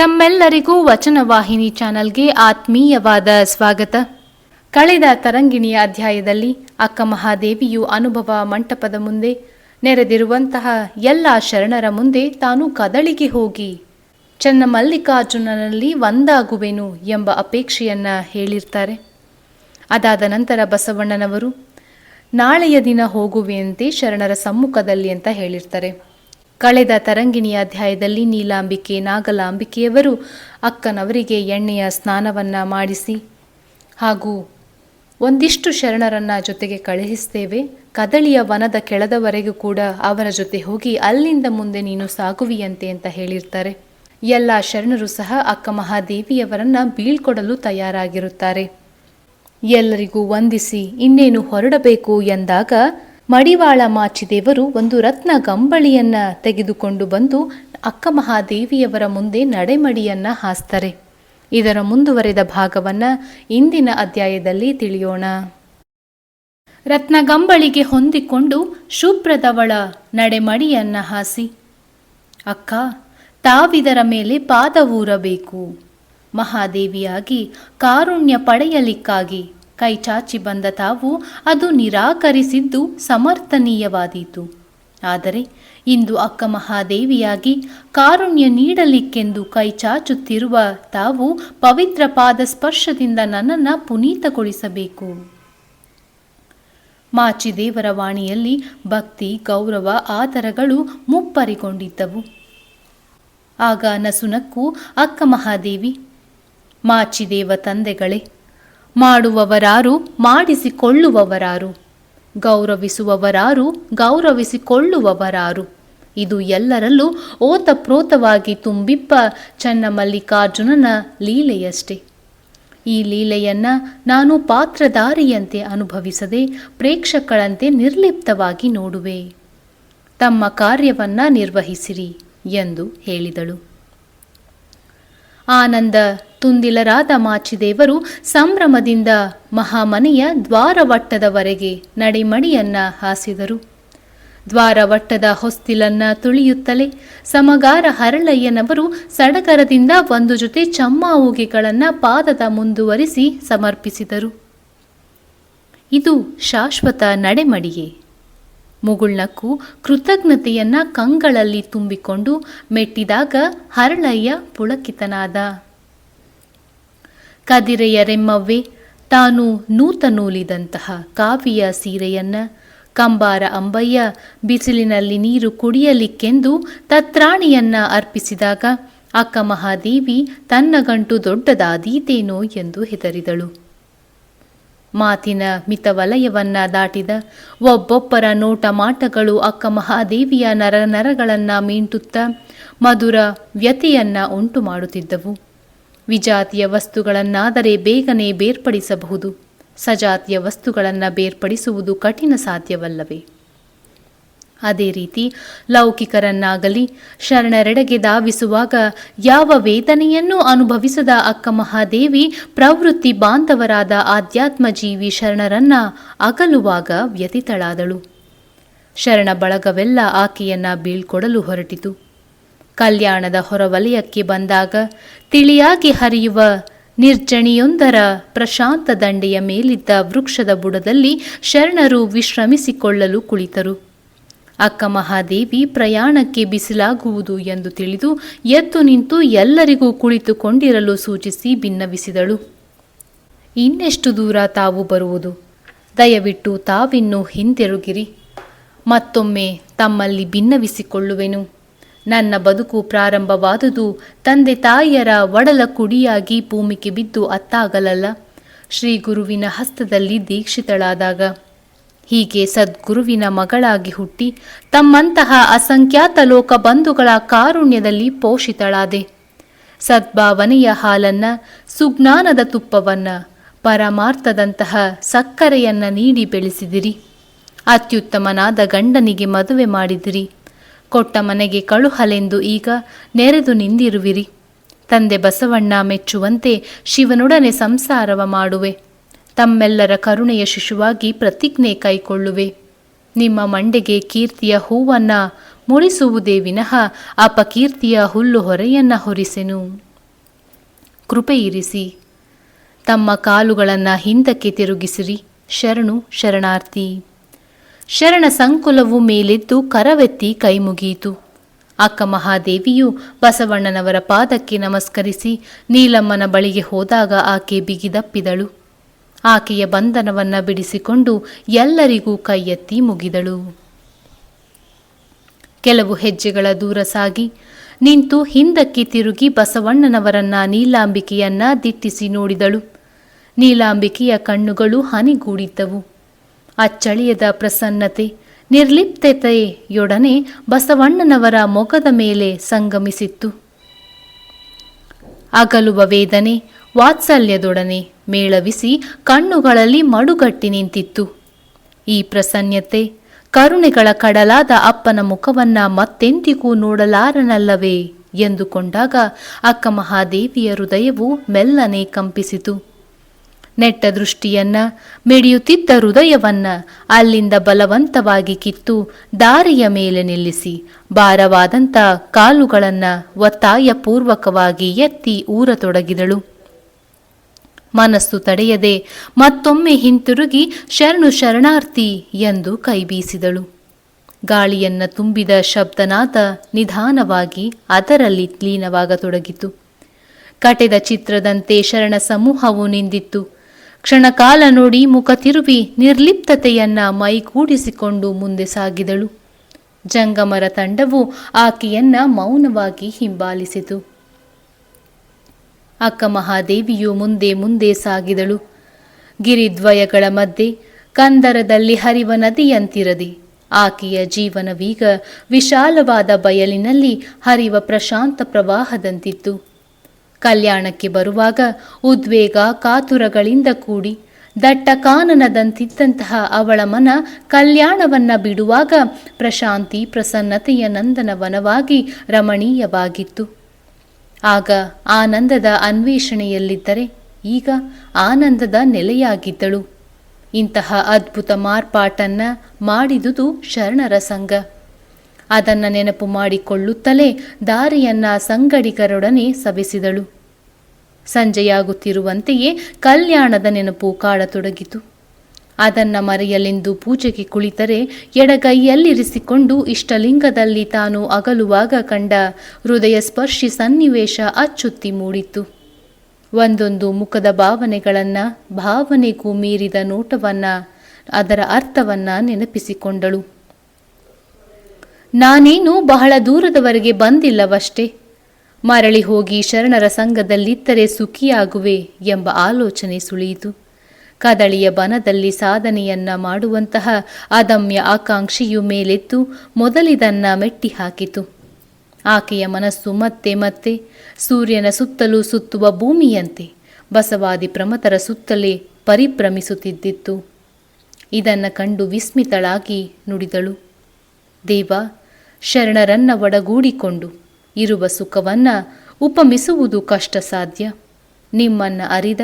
ತಮ್ಮೆಲ್ಲರಿಗೂ ವಚನವಾಹಿನಿ ಚಾನೆಲ್ಗೆ ಆತ್ಮೀಯವಾದ ಸ್ವಾಗತ. ಕಳೆದ ತರಂಗಿಣಿಯ ಅಧ್ಯಾಯದಲ್ಲಿ ಅಕ್ಕ ಮಹಾದೇವಿಯು ಅನುಭವ ಮಂಟಪದ ಮುಂದೆ ನೆರೆದಿರುವಂತಹ ಎಲ್ಲ ಶರಣರ ಮುಂದೆ ತಾನು ಕದಳಿಗೆ ಹೋಗಿ ಚನ್ನಮಲ್ಲಿಕಾರ್ಜುನನಲ್ಲಿ ಒಂದಾಗುವೆನು ಎಂಬ ಅಪೇಕ್ಷೆಯನ್ನ ಹೇಳಿರ್ತಾರೆ. ಅದಾದ ನಂತರ ಬಸವಣ್ಣನವರು, ನಾಳೆಯ ದಿನ ಹೋಗುವೆಯಂತೆ ಶರಣರ ಸಮ್ಮುಖದಲ್ಲಿ ಅಂತ ಹೇಳಿರ್ತಾರೆ. ಕಳೆದ ತರಂಗಿಣಿ ಅಧ್ಯಾಯದಲ್ಲಿ ನೀಲಾಂಬಿಕೆ, ನಾಗಲಾಂಬಿಕೆಯವರು ಅಕ್ಕನವರಿಗೆ ಎಣ್ಣೆಯ ಸ್ನಾನವನ್ನ ಮಾಡಿಸಿ, ಹಾಗೂ ಒಂದಿಷ್ಟು ಶರಣರನ್ನ ಜೊತೆಗೆ ಕಳುಹಿಸ್ತೇವೆ. ಕದಳಿಯ ವನದ ಕೆಳದವರೆಗೂ ಕೂಡ ಅವರ ಜೊತೆ ಹೋಗಿ ಅಲ್ಲಿಂದ ಮುಂದೆ ನೀನು ಸಾಗುವಿಯಂತೆ ಅಂತ ಹೇಳಿರ್ತಾರೆ. ಎಲ್ಲ ಶರಣರು ಸಹ ಅಕ್ಕ ಮಹಾದೇವಿಯವರನ್ನ ಬೀಳ್ಕೊಡಲು ತಯಾರಾಗಿರುತ್ತಾರೆ. ಎಲ್ಲರಿಗೂ ವಂದಿಸಿ ಇನ್ನೇನು ಹೊರಡಬೇಕು ಎಂದಾಗ ಮಡಿವಾಳ ಮಾಚಿದೇವರು ಒಂದು ರತ್ನ ಗಂಬಳಿಯನ್ನ ತೆಗೆದುಕೊಂಡು ಬಂದು ಅಕ್ಕ ಮಹಾದೇವಿಯವರ ಮುಂದೆ ನಡೆಮಡಿಯನ್ನ ಹಾಸ್ತಾರೆ. ಇದರ ಮುಂದುವರೆದ ಭಾಗವನ್ನ ಇಂದಿನ ಅಧ್ಯಾಯದಲ್ಲಿ ತಿಳಿಯೋಣ. ರತ್ನಗಂಬಳಿಗೆ ಹೊಂದಿಕೊಂಡು ಶುಭ್ರದವಳ ನಡೆಮಡಿಯನ್ನ ಹಾಸಿ. ಅಕ್ಕ, ತಾವಿದರ ಮೇಲೆ ಪಾದವೂರಬೇಕು ಮಹಾದೇವಿಯಾಗಿ ಕಾರುಣ್ಯ ಪಡೆಯಲಿಕ್ಕಾಗಿ ಕೈ ಚಾಚಿ ಬಂದ ತಾವು ಅದು ನಿರಾಕರಿಸಿದ್ದು ಸಮರ್ಥನೀಯವಾದೀತು. ಆದರೆ ಇಂದು ಅಕ್ಕ ಮಹಾದೇವಿಯಾಗಿ ಕಾರುಣ್ಯ ನೀಡಲಿಕ್ಕೆಂದು ಕೈಚಾಚುತ್ತಿರುವ ತಾವು ಪವಿತ್ರ ಪಾದ ಸ್ಪರ್ಶದಿಂದ ನನ್ನನ್ನು ಪುನೀತಗೊಳಿಸಬೇಕು. ಮಾಚಿದೇವರ ವಾಣಿಯಲ್ಲಿ ಭಕ್ತಿ, ಗೌರವ ಆತರಗಳು ಮುಪ್ಪರಿಗೊಂಡಿದ್ದವು. ಆಗ ನಸುನಕ್ಕೂ, ಅಕ್ಕ ಮಹಾದೇವಿ, ಮಾಚಿದೇವ ತಂದೆಗಳೇ ಮಾಡುವವರಾರು ಮಾಡಿಸಿಕೊಳ್ಳುವವರಾರು. ಗೌರವಿಸುವವರಾರು ಗೌರವಿಸಿಕೊಳ್ಳುವವರಾರು. ಇದು ಎಲ್ಲರಲ್ಲೂ ಓತಪ್ರೋತವಾಗಿ ತುಂಬಿಪ್ಪ ಚನ್ನಮಲ್ಲಿಕಾರ್ಜುನನ ಲೀಲೆಯಷ್ಟೇ. ಈ ಲೀಲೆಯನ್ನ ನಾನು ಪಾತ್ರಧಾರಿಯಂತೆ ಅನುಭವಿಸದೆ ಪ್ರೇಕ್ಷಕಳಂತೆ ನಿರ್ಲಿಪ್ತವಾಗಿ ನೋಡುವೆ. ತಮ್ಮ ಕಾರ್ಯವನ್ನ ನಿರ್ವಹಿಸಿರಿ ಎಂದು ಹೇಳಿದಳು. ಆನಂದ ತುಂದಿಲರಾದ ಮಾಚಿದೇವರು ಸಂಭ್ರಮದಿಂದ ಮಹಾಮನೆಯ ದ್ವಾರವಟ್ಟದವರೆಗೆ ನಡಿಮಡಿಯನ್ನ ಹಾಸಿದರು. ದ್ವಾರವಟ್ಟದ ಹೊಸ್ತಿಲನ್ನ ತುಳಿಯುತ್ತಲೇ ಸಮಗಾರ ಹರಳಯ್ಯನವರು ಸಡಗರದಿಂದ ಒಂದು ಜೊತೆ ಚಮ್ಮಾವುಗೆಗಳನ್ನ ಪಾದದ ಮುಂದುವರಿಸಿ ಸಮರ್ಪಿಸಿದರು. ಇದು ಶಾಶ್ವತ ನಡೆಮಡಿಯೇ ಮುಗುಳ್ನಕ್ಕೂ ಕೃತಜ್ಞತೆಯನ್ನ ಕಂಗಳಲ್ಲಿ ತುಂಬಿಕೊಂಡು ಮೆಟ್ಟಿದಾಗ ಹರಳಯ್ಯ ಪುಳಕಿತನಾದ. ಕದಿರೆಯ ರೆಮ್ಮವ್ವೆ, ತಾನು ನೂತನೂಲಿದಂತಹ ಕಾವಿಯ ಸೀರೆಯನ್ನ, ಕಂಬಾರ ಅಂಬಯ್ಯ ಬಿಸಿಲಿನಲ್ಲಿ ನೀರು ಕುಡಿಯಲಿಕ್ಕೆಂದು ತತ್ರಾಣಿಯನ್ನ ಅರ್ಪಿಸಿದಾಗ, ಅಕ್ಕ ಮಹಾದೇವಿ ತನ್ನ ಗಂಟು ದೊಡ್ಡದಾದೀತೇನೋ ಎಂದು ಹೆದರಿದಳು. ಮಾತಿನ ಮಿತವಲಯವನ್ನ ದಾಟಿದ ಒಬ್ಬೊಬ್ಬರ ನೋಟ ಮಾಟಗಳು ಅಕ್ಕ ಮಹಾದೇವಿಯ ನರ ನರಗಳನ್ನ ಮೀಂಟುತ್ತಾ ಮಧುರ ವ್ಯತೆಯನ್ನ ಉಂಟು ಮಾಡುತ್ತಿದ್ದವು. ವಿಜಾತಿಯ ವಸ್ತುಗಳನ್ನಾದರೆ ಬೇಗನೆ ಬೇರ್ಪಡಿಸಬಹುದು. ಸಜಾತಿಯ ವಸ್ತುಗಳನ್ನು ಬೇರ್ಪಡಿಸುವುದು ಕಠಿಣ ಸಾಧ್ಯವಲ್ಲವೇ? ಅದೇ ರೀತಿ ಲೌಕಿಕರನ್ನಾಗಲಿ ಶರಣರೆಡೆಗೆ ಧಾವಿಸುವಾಗ ಯಾವ ವೇದನೆಯನ್ನೂ ಅನುಭವಿಸದ ಅಕ್ಕ ಮಹಾದೇವಿ ಪ್ರವೃತ್ತಿ ಬಾಂಧವರಾದ ಆಧ್ಯಾತ್ಮ ಜೀವಿ ಶರಣರನ್ನ ಅಗಲುವಾಗ ವ್ಯತಿತಳಾದಳು. ಶರಣ ಬಳಗವೆಲ್ಲ ಆಕೆಯನ್ನ ಬೀಳ್ಕೊಡಲು ಹೊರಟಿತು. ಕಲ್ಯಾಣದ ಹೊರವಲಯಕ್ಕೆ ಬಂದಾಗ ತಿಳಿಯಾಗಿ ಹರಿಯುವ ನಿರ್ಜಣಿಯೊಂದರ ಪ್ರಶಾಂತ ದಂಡೆಯ ಮೇಲಿದ್ದ ವೃಕ್ಷದ ಬುಡದಲ್ಲಿ ಶರಣರು ವಿಶ್ರಮಿಸಿಕೊಳ್ಳಲು ಕುಳಿತರು. ಅಕ್ಕ ಮಹಾದೇವಿ ಪ್ರಯಾಣಕ್ಕೆ ಬಿಸಿಲಾಗುವುದು ಎಂದು ತಿಳಿದು ಎದ್ದು ನಿಂತು ಎಲ್ಲರಿಗೂ ಕುಳಿತುಕೊಂಡಿರಲು ಸೂಚಿಸಿ ಭಿನ್ನವಿಸಿದಳು ಇನ್ನೆಷ್ಟು ದೂರ ತಾವು ಬರುವುದು? ದಯವಿಟ್ಟು ತಾವಿನ್ನು ಹಿಂತಿರುಗಿರಿ. ಮತ್ತೊಮ್ಮೆ ತಮ್ಮಲ್ಲಿ ಭಿನ್ನವಿಸಿಕೊಳ್ಳುವೆನು ನನ್ನ ಬದುಕು ಪ್ರಾರಂಭವಾದುದು ತಂದೆ ತಾಯಿಯರ ಒಡಲ ಕುಡಿಯಾಗಿ ಭೂಮಿಗೆ ಬಿದ್ದು ಅತ್ತಾಗಲಲ್ಲ. ಶ್ರೀ ಗುರುವಿನ ಹಸ್ತದಲ್ಲಿ ದೀಕ್ಷಿತಳಾದಾಗ ಹೀಗೆ ಸದ್ಗುರುವಿನ ಮಗಳಾಗಿ ಹುಟ್ಟಿ ತಮ್ಮಂತಹ ಅಸಂಖ್ಯಾತ ಲೋಕ ಬಂಧುಗಳ ಕಾರುಣ್ಯದಲ್ಲಿ ಪೋಷಿತಳಾದೆ. ಸದ್ಭಾವನೆಯ ಹಾಲನ್ನ, ಸುಜ್ಞಾನದ ತುಪ್ಪವನ್ನ, ಪರಮಾರ್ಥದಂತಹ ಸಕ್ಕರೆಯನ್ನ ನೀಡಿ ಬೆಳೆಸಿದಿರಿ. ಅತ್ಯುತ್ತಮನಾದ ಗಂಡನಿಗೆ ಮದುವೆ ಮಾಡಿದಿರಿ. ಕೊಟ್ಟ ಮನೆಗೆ ಕಳುಹಲೆಂದು ಈಗ ನೆರೆದು ನಿಂದಿರುವಿರಿ. ತಂದೆ ಬಸವಣ್ಣ ಮೆಚ್ಚುವಂತೆ ಶಿವನೊಡನೆ ಸಂಸಾರವ ಮಾಡುವೆ. ತಮ್ಮೆಲ್ಲರ ಕರುಣೆಯ ಶಿಶುವಾಗಿ ಪ್ರತಿಜ್ಞೆ ಕೈಕೊಳ್ಳುವೆ. ನಿಮ್ಮ ಮಂಡೆಗೆ ಕೀರ್ತಿಯ ಹೂವನ್ನ ಮುಡಿಸುವುದೇ ವಿನಃ ಅಪಕೀರ್ತಿಯ ಹುಲ್ಲು ಹೊರೆಯನ್ನ ಹೊರಿಸೆನು. ಕೃಪೆಯಿರಿಸಿ. ತಮ್ಮ ಕಾಲುಗಳನ್ನು ಹಿಂದಕ್ಕೆ ತಿರುಗಿಸಿರಿ. ಶರಣು, ಶರಣಾರ್ಥಿ. ಶರಣ ಸಂಕುಲವು ಮೇಲೆದ್ದು ಕರವೆತ್ತಿ ಕೈಮುಗಿಯಿತು. ಅಕ್ಕ ಮಹಾದೇವಿಯು ಬಸವಣ್ಣನವರ ಪಾದಕ್ಕೆ ನಮಸ್ಕರಿಸಿ ನೀಲಮ್ಮನ ಬಳಿಗೆ ಹೋದಾಗ ಆಕೆ ಬಿಗಿದಪ್ಪಿದಳು ಆಕೆಯ ಬಂಧನವನ್ನ ಬಿಡಿಸಿಕೊಂಡು ಎಲ್ಲರಿಗೂ ಕೈ ಎತ್ತಿ ಮುಗಿದಳು. ಕೆಲವು ಹೆಜ್ಜೆಗಳ ದೂರ ಸಾಗಿ ನಿಂತು ಹಿಂದಕ್ಕೆ ತಿರುಗಿ ಬಸವಣ್ಣನವರನ್ನ ನೀಲಾಂಬಿಕೆಯನ್ನ ದಿಟ್ಟಿಸಿ ನೋಡಿದಳು. ನೀಲಾಂಬಿಕೆಯ ಕಣ್ಣುಗಳು ಹನಿಗೂಡಿದ್ದವು. ಅಚ್ಚಳಿಯದ ಪ್ರಸನ್ನತೆ, ನಿರ್ಲಿಪ್ತತೆಯೊಡನೆ ಬಸವಣ್ಣನವರ ಮೊಗದ ಮೇಲೆ ಸಂಗಮಿಸಿತ್ತು. ಅಗಲುವ ವೇದನೆ ವಾತ್ಸಲ್ಯದೊಡನೆ ಮೇಳವಿಸಿ ಕಣ್ಣುಗಳಲ್ಲಿ ಮಡುಗಟ್ಟಿ ನಿಂತಿತ್ತು. ಈ ಪ್ರಸನ್ನತೆ ಕರುಣೆಗಳ ಕಡಲಾದ ಅಪ್ಪನ ಮುಖವನ್ನ ಮತ್ತೆಂದಿಗೂ ನೋಡಲಾರನಲ್ಲವೇ ಎಂದುಕೊಂಡಾಗ ಅಕ್ಕ ಮಹಾದೇವಿಯ ಹೃದಯವು ಮೆಲ್ಲನೆ ಕಂಪಿಸಿತು. ನೆಟ್ಟ ದೃಷ್ಟಿಯನ್ನ, ಮಿಡಿಯುತ್ತಿದ್ದ ಹೃದಯವನ್ನ ಅಲ್ಲಿಂದ ಬಲವಂತವಾಗಿ ಕಿತ್ತು ದಾರಿಯ ಮೇಲೆ ನಿಲ್ಲಿಸಿ ಭಾರವಾದಂಥ ಕಾಲುಗಳನ್ನ ಒತ್ತಾಯಪೂರ್ವಕವಾಗಿ ಎತ್ತಿ ಊರತೊಡಗಿದಳು. ಮನಸ್ಸು ತಡೆಯದೆ ಮತ್ತೊಮ್ಮೆ ಹಿಂತಿರುಗಿ ಶರಣು ಶರಣಾರ್ಥಿ ಎಂದು ಕೈಬೀಸಿದಳು. ಗಾಳಿಯನ್ನ ತುಂಬಿದ ಶಬ್ದನಾಥ ನಿಧಾನವಾಗಿ ಅದರಲ್ಲಿ ಲೀನವಾಗತೊಡಗಿತು. ಕಟೆದ ಚಿತ್ರದಂತೆ ಶರಣ ಸಮೂಹವು ನಿಂದಿತ್ತು. ಕ್ಷಣಕಾಲ ನೋಡಿ ಮುಖ ತಿರುವಿ ನಿರ್ಲಿಪ್ತತೆಯನ್ನ ಮೈಗೂಡಿಸಿಕೊಂಡು ಮುಂದೆ ಸಾಗಿದಳು. ಜಂಗಮರ ತಂಡವು ಆಕೆಯನ್ನ ಮೌನವಾಗಿ ಹಿಂಬಾಲಿಸಿತು. ಅಕ್ಕ ಮಹಾದೇವಿಯು ಮುಂದೆ ಮುಂದೆ ಸಾಗಿದಳು. ಗಿರಿದ್ವಯಗಳ ಮಧ್ಯೆ ಕಂದರದಲ್ಲಿ ಹರಿವ ನದಿಯಂತಿರದೆ ಆಕೆಯ ಜೀವನವೀಗ ವಿಶಾಲವಾದ ಬಯಲಿನಲ್ಲಿ ಹರಿವ ಪ್ರಶಾಂತ ಪ್ರವಾಹದಂತಿತ್ತು. ಕಲ್ಯಾಣಕ್ಕೆ ಬರುವಾಗ ಉದ್ವೇಗ ಕಾತುರಗಳಿಂದ ಕೂಡಿ ದಟ್ಟ ಕಾನನದಂತಿದ್ದಂತಹ ಅವಳ ಮನ ಕಲ್ಯಾಣವನ್ನ ಬಿಡುವಾಗ ಪ್ರಶಾಂತಿ ಪ್ರಸನ್ನತೆಯ ನಂದನವನವಾಗಿ ರಮಣೀಯವಾಗಿತ್ತು. ಆಗ ಆನಂದದ ಅನ್ವೇಷಣೆಯಲ್ಲಿದ್ದರೆ ಈಗ ಆನಂದದ ನೆಲೆಯಾಗಿದ್ದಳು. ಇಂತಹ ಅದ್ಭುತ ಮಾರ್ಪಾಟನ್ನ ಮಾಡಿದುದು ಶರಣರ ಸಂಘ. ಅದನ್ನು ನೆನಪು ಮಾಡಿಕೊಳ್ಳುತ್ತಲೇ ದಾರಿಯನ್ನ ಸಂಗಡಿಗರೊಡನೆ ಸವೆಸಿದಳು. ಸಂಜೆಯಾಗುತ್ತಿರುವಂತೆಯೇ ಕಲ್ಯಾಣದ ನೆನಪು ಕಾಡತೊಡಗಿತು. ಅದನ್ನ ಮರೆಯಲೆಂದು ಪೂಜೆಗೆ ಕುಳಿತರೆ ಎಡಗೈಯಲ್ಲಿರಿಸಿಕೊಂಡು ಇಷ್ಟಲಿಂಗದಲ್ಲಿ ತಾನು ಅಗಲುವಾಗ ಕಂಡ ಹೃದಯ ಸ್ಪರ್ಶಿ ಸನ್ನಿವೇಶ ಅಚ್ಚುತ್ತಿ ಮೂಡಿತು. ಒಂದೊಂದು ಮುಖದ ಭಾವನೆಗಳನ್ನ ಭಾವನೆಗೂ ಮೀರಿದ ನೋಟವನ್ನ ಅದರ ಅರ್ಥವನ್ನ ನೆನಪಿಸಿಕೊಂಡಳು. ನಾನೇನು ಬಹಳ ದೂರದವರೆಗೆ ಬಂದಿಲ್ಲವಷ್ಟೇ. ಮರಳಿ ಹೋಗಿ ಶರಣರ ಸಂಘದಲ್ಲಿದ್ದರೆ ಸುಖಿಯಾಗುವೆ ಎಂಬ ಆಲೋಚನೆ ಸುಳಿಯಿತು. ಕದಳಿಯ ಬನದಲ್ಲಿ ಸಾಧನೆಯನ್ನ ಮಾಡುವಂತಹ ಅದಮ್ಯ ಆಕಾಂಕ್ಷೆಯು ಮೇಲೆತ್ತು ಮೊದಲಿದನ್ನ ಮೆಟ್ಟಿ ಹಾಕಿತು ಆಕೆಯ ಮನಸ್ಸು ಮತ್ತೆ ಮತ್ತೆ ಸೂರ್ಯನ ಸುತ್ತಲೂ ಸುತ್ತುವ ಭೂಮಿಯಂತೆ ಬಸವಾದಿ ಪ್ರಮತರ ಸುತ್ತಲೇ ಪರಿಭ್ರಮಿಸುತ್ತಿದ್ದಿತ್ತು. ಇದನ್ನ ಕಂಡು ವಿಸ್ಮಿತಳಾಗಿ ನುಡಿದಳು. ದೇವ, ಶರಣರನ್ನ ಒಡಗೂಡಿಕೊಂಡು ಇರುವ ಸುಖವನ್ನ ಉಪಮಿಸುವುದು ಕಷ್ಟ ಸಾಧ್ಯ ನಿಮ್ಮನ್ನ ಅರಿದ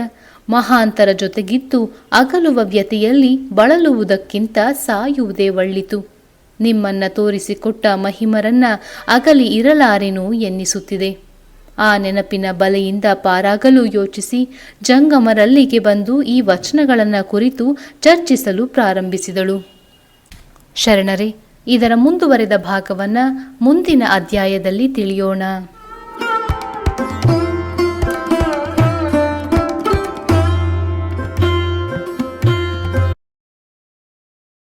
ಮಹಾಂತರ ಜೊತೆಗಿದ್ದು ಅಗಲುವ ವ್ಯತೆಯಲ್ಲಿ ಬಳಲುವುದಕ್ಕಿಂತ ಸಾಯುವುದೇ ಒಳ್ಳಿತು. ನಿಮ್ಮನ್ನ ತೋರಿಸಿಕೊಟ್ಟ ಮಹಿಮರನ್ನ ಅಗಲಿ ಇರಲಾರೆನು ಎನ್ನಿಸುತ್ತಿದೆ. ಆ ನೆನಪಿನ ಬಲೆಯಿಂದ ಪಾರಾಗಲು ಯೋಚಿಸಿ ಜಂಗಮರಲ್ಲಿಗೆ ಬಂದು ಈ ವಚನಗಳನ್ನು ಕುರಿತು ಚರ್ಚಿಸಲು ಪ್ರಾರಂಭಿಸಿದಳು. ಶರಣರೇ, ಇದರ ಮುಂದುವರೆದ ಭಾಗವನ್ನ ಮುಂದಿನ ಅಧ್ಯಾಯದಲ್ಲಿ ತಿಳಿಯೋಣ.